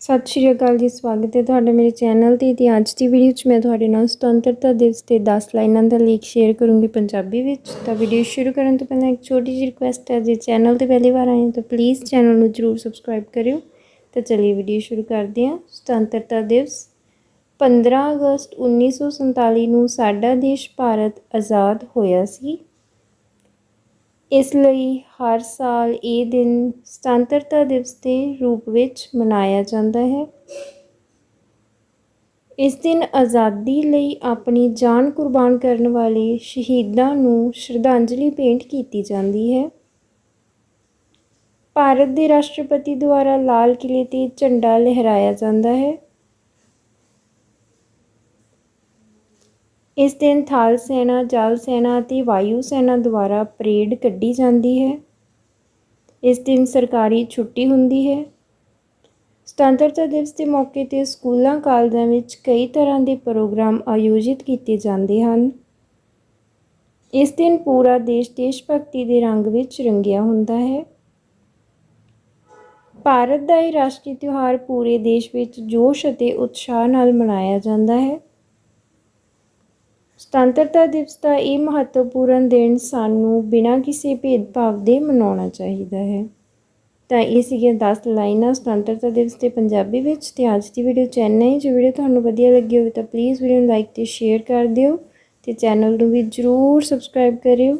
ਸਤਿ ਸ਼੍ਰੀ ਅਕਾਲ ਜੀ, ਸਵਾਗਤ ਹੈ ਤੁਹਾਡਾ ਮੇਰੇ ਚੈਨਲ ਤੇ ਤੇ ਅੱਜ ਦੀ ਵੀਡੀਓ 'ਚ ਮੈਂ ਤੁਹਾਡੇ ਨਾਲ ਸੁਤੰਤਰਤਾ ਦਿਵਸ ਤੇ 10 ਲਾਈਨਾਂ ਦਾ ਲੇਖ ਸ਼ੇਅਰ ਕਰੂੰਗੀ ਪੰਜਾਬੀ ਵਿੱਚ। ਤਾਂ ਵੀਡੀਓ ਸ਼ੁਰੂ ਕਰਨ ਤੋਂ ਪਹਿਲਾਂ ਇੱਕ ਛੋਟੀ ਜਿਹੀ ਰਿਕੁਐਸਟ ਹੈ, ਜੇ ਚੈਨਲ ਤੇ ਪਹਿਲੀ ਵਾਰ ਆਏ ਤਾਂ ਪਲੀਜ਼ ਚੈਨਲ ਨੂੰ ਜਰੂਰ ਸਬਸਕ੍ਰਾਈਬ ਕਰਿਓ। ਤਾਂ ਚਲਿਏ ਵੀਡੀਓ ਸ਼ੁਰੂ ਕਰਦੇ ਹਾਂ। ਸੁਤੰਤਰਤਾ ਦਿਵਸ 15 ਅਗਸਤ 1947 ਨੂੰ ਸਾਡਾ ਦੇਸ਼ ਭਾਰਤ ਆਜ਼ਾਦ ਹੋਇਆ ਸੀ। ਇਸ ਲਈ ਹਰ ਸਾਲ ਇਹ ਦਿਨ ਸੁਤੰਤਰਤਾ ਦਿਵਸ ਦੇ ਰੂਪ ਵਿੱਚ ਮਨਾਇਆ ਜਾਂਦਾ ਹੈ। ਇਸ ਦਿਨ ਆਜ਼ਾਦੀ ਲਈ ਆਪਣੀ ਜਾਨ ਕੁਰਬਾਨ ਕਰਨ ਵਾਲੇ ਸ਼ਹੀਦਾਂ ਨੂੰ ਸ਼ਰਧਾਂਜਲੀ ਭੇਂਟ ਕੀਤੀ ਜਾਂਦੀ ਹੈ। ਭਾਰਤ ਦੇ ਰਾਸ਼ਟਰਪਤੀ ਦੁਆਰਾ ਲਾਲ ਕਿਲੇ ਤੇ ਝੰਡਾ ਲਹਿਰਾਇਆ ਜਾਂਦਾ ਹੈ। ਇਸ ਦਿਨ ਥਲ ਸੈਨਾ, ਜਲ ਸੈਨਾ ਅਤੇ ਵਾਯੂ ਸੈਨਾ ਦੁਆਰਾ ਪਰੇਡ ਕੱਢੀ ਜਾਂਦੀ ਹੈ। ਇਸ ਦਿਨ ਸਰਕਾਰੀ ਛੁੱਟੀ ਹੁੰਦੀ ਹੈ। ਸੁਤੰਤਰਤਾ ਦਿਵਸ ਦੇ ਮੌਕੇ ਤੇ ਸਕੂਲਾਂ, ਕਾਲਜਾਂ ਵਿੱਚ ਕਈ ਤਰ੍ਹਾਂ ਦੇ ਪ੍ਰੋਗਰਾਮ ਆਯੋਜਿਤ ਕੀਤੇ ਜਾਂਦੇ ਹਨ। ਇਸ ਦਿਨ ਪੂਰਾ ਦੇਸ਼ ਦੇਸ਼ ਭਗਤੀ ਦੇ ਰੰਗ ਵਿੱਚ ਰੰਗਿਆ ਹੁੰਦਾ ਹੈ। ਭਾਰਤ ਦਾ ਇਹ ਰਾਸ਼ਟਰੀ ਤਿਉਹਾਰ ਪੂਰੇ ਦੇਸ਼ ਵਿੱਚ ਜੋਸ਼ ਅਤੇ ਉਤਸ਼ਾਹ ਨਾਲ ਮਨਾਇਆ ਜਾਂਦਾ ਹੈ। ਸੁਤੰਤਰਤਾ ਦਿਵਸ ਦਾ ਇਹ ਮਹੱਤਵਪੂਰਨ ਦਿਨ ਸਾਨੂੰ ਬਿਨਾਂ ਕਿਸੇ ਭੇਦਭਾਵ ਦੇ ਮਨਾਉਣਾ ਚਾਹੀਦਾ ਹੈ। ਤਾਂ ਇਹ ਸੀਗੀਆਂ 10 ਲਾਈਨਾਂ ਸੁਤੰਤਰਤਾ ਦਿਵਸ ਤੇ ਪੰਜਾਬੀ ਵਿੱਚ ਤੇ ਅੱਜ ਦੀ ਵੀਡੀਓ ਚੈਨਲ ਹੈ। ਜੇ ਵੀਡੀਓ ਤੁਹਾਨੂੰ ਵਧੀਆ ਲੱਗੀ ਹੋਵੇ ਤਾਂ ਪਲੀਜ਼ ਵੀਡੀਓ ਨੂੰ ਲਾਈਕ ਤੇ ਸ਼ੇਅਰ ਕਰ ਦਿਓ ਤੇ ਚੈਨਲ ਨੂੰ ਵੀ ਜਰੂਰ ਸਬਸਕ੍ਰਾਈਬ ਕਰਿਓ।